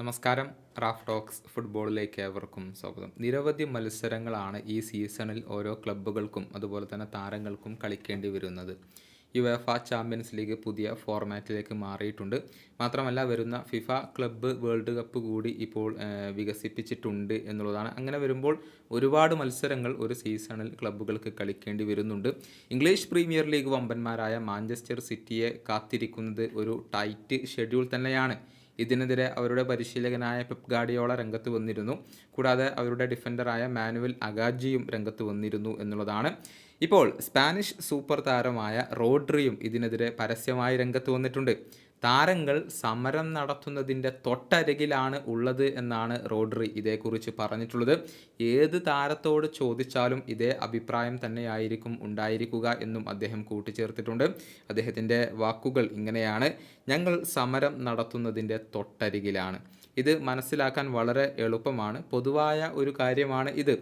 നമസ്കാരം. Raf talks ഫുട്ബോളിലേക്ക് ഏവർക്കും സ്വാഗതം. നിരവധി മത്സരങ്ങളാണ് ഈ സീസണിൽ ഓരോ ക്ലബ്ബുകൾക്കും അതുപോലെ തന്നെ താരങ്ങൾക്കും കളിക്കേണ്ടി വരുന്നത്. യുവേഫ ചാമ്പ്യൻസ് ലീഗ് പുതിയ ഫോർമാറ്റിലേക്ക് മാറിയിട്ടുണ്ട്. മാത്രമല്ല വരുന്ന ഫിഫ ക്ലബ്ബ് വേൾഡ് കപ്പ് കൂടി ഇപ്പോൾ വികസിപ്പിച്ചിട്ടുണ്ട് എന്നുള്ളതാണ്. അങ്ങനെ വരുമ്പോൾ ഒരുപാട് മത്സരങ്ങൾ ഒരു സീസണിൽ ക്ലബ്ബുകൾക്ക് കളിക്കേണ്ടി വരുന്നുണ്ട്. ഇംഗ്ലീഷ് പ്രീമിയർ ലീഗ് വമ്പന്മാരായ മാഞ്ചസ്റ്റർ സിറ്റിയെ കാത്തിരിക്കുന്നത് ഒരു ടൈറ്റ് ഷെഡ്യൂൾ തന്നെയാണ്. ഇതിനെതിരെ അവരുടെ പരിശീലകനായ പെപ് ഗാഡിയോള രംഗത്ത് വന്നിരുന്നു. കൂടാതെ അവരുടെ ഡിഫൻഡറായ മാനുവൽ അഗാജിയും രംഗത്ത് വന്നിരുന്നു എന്നുള്ളതാണ്. ഇപ്പോൾ സ്പാനിഷ് സൂപ്പർ താരമായ റോഡ്രിയും ഇതിനെതിരെ പരസ്യമായി രംഗത്ത് വന്നിട്ടുണ്ട്. താരങ്ങൾ സമരം നടത്തുന്നതിന്റെ തൊട്ടരികിലാണ് ഉള്ളത് എന്നാണ് റോഡ്രി ഇതേക്കുറിച്ച് പറഞ്ഞിട്ടുള്ളത്. ഏത് താരത്തോട് ചോദിച്ചാലും ഇതേ അഭിപ്രായം തന്നെയായിരിക്കും ഉണ്ടായിരിക്കുക എന്നും അദ്ദേഹം കൂട്ടിച്ചേർത്തിട്ടുണ്ട്. അദ്ദേഹത്തിന്റെ വാക്കുകൾ ഇങ്ങനെയാണ്. ഞങ്ങൾ സമരം നടത്തുന്നതിന്റെ തൊട്ടരികിലാണ്. ഇത് മനസ്സിലാക്കാൻ വളരെ എളുപ്പമാണ്. പൊതുവായ ഒരു കാര്യമാണ് ഇത്.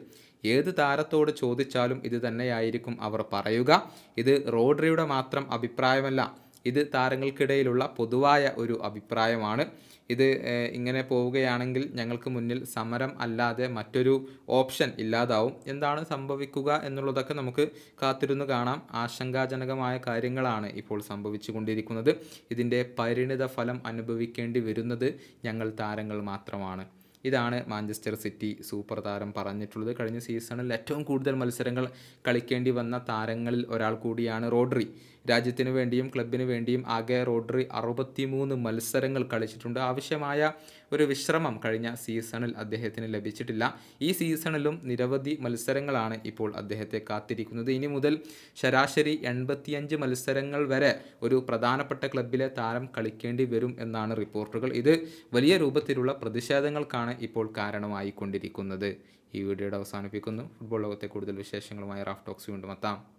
ഏത് താരത്തോട് ചോദിച്ചാലും ഇത് തന്നെയായിരിക്കും അവർ പറയുക. ഇത് റോഡ്രിയുടെ മാത്രം അഭിപ്രായമല്ല. ഇത് താരങ്ങൾക്കിടയിലുള്ള പൊതുവായ ഒരു അഭിപ്രായമാണ്. ഇത് ഇങ്ങനെ പോവുകയാണെങ്കിൽ ഞങ്ങൾക്ക് മുന്നിൽ സമരം അല്ലാതെ മറ്റൊരു ഓപ്ഷൻ ഇല്ലാതാവും. എന്താണ് സംഭവിക്കുക എന്നുള്ളതൊക്കെ നമുക്ക് കാത്തിരുന്ന് കാണാം. ആശങ്കാജനകമായ കാര്യങ്ങളാണ് ഇപ്പോൾ സംഭവിച്ചു കൊണ്ടിരിക്കുന്നത് ഇതിന്റെ പരിണിത ഫലം അനുഭവിക്കേണ്ടി വരുന്നത് ഞങ്ങൾ താരങ്ങൾ മാത്രമാണ്. ഇതാണ് മാഞ്ചസ്റ്റർ സിറ്റി സൂപ്പർ താരം പറഞ്ഞിട്ടുള്ളത്. കഴിഞ്ഞ സീസണിൽ ഏറ്റവും കൂടുതൽ മത്സരങ്ങൾ കളിക്കേണ്ടി വന്ന താരങ്ങളിൽ ഒരാൾ കൂടിയാണ് റോഡ്രി. രാജ്യത്തിന് വേണ്ടിയും ക്ലബിന് വേണ്ടിയും ആകെ റോഡ്രി അറുപത്തിമൂന്ന് മത്സരങ്ങൾ കളിച്ചിട്ടുണ്ട്. ആവശ്യമായ ഒരു വിശ്രമം കഴിഞ്ഞ സീസണിൽ അദ്ദേഹത്തിന് ലഭിച്ചിട്ടില്ല. ഈ സീസണിലും നിരവധി മത്സരങ്ങളാണ് ഇപ്പോൾ അദ്ദേഹത്തെ കാത്തിരിക്കുന്നത്. ഇനി മുതൽ ശരാശരി എൺപത്തിയഞ്ച് മത്സരങ്ങൾ വരെ ഒരു പ്രധാനപ്പെട്ട ക്ലബിലെ താരം കളിക്കേണ്ടി വരും എന്നാണ് റിപ്പോർട്ടുകൾ. ഇത് വലിയ രൂപത്തിലുള്ള പ്രതിഷേധങ്ങൾക്കാണ് ഇപ്പോൾ കാരണമായിക്കൊണ്ടിരിക്കുന്നത്. ഈ വീഡിയോയുടെ അവസാനിപ്പിക്കുന്നു. ഫുട്ബോൾ ലോകത്തെ കൂടുതൽ വിശേഷങ്ങളുമായി റാഫ് ടോക്സ് വീണ്ടും എത്താം.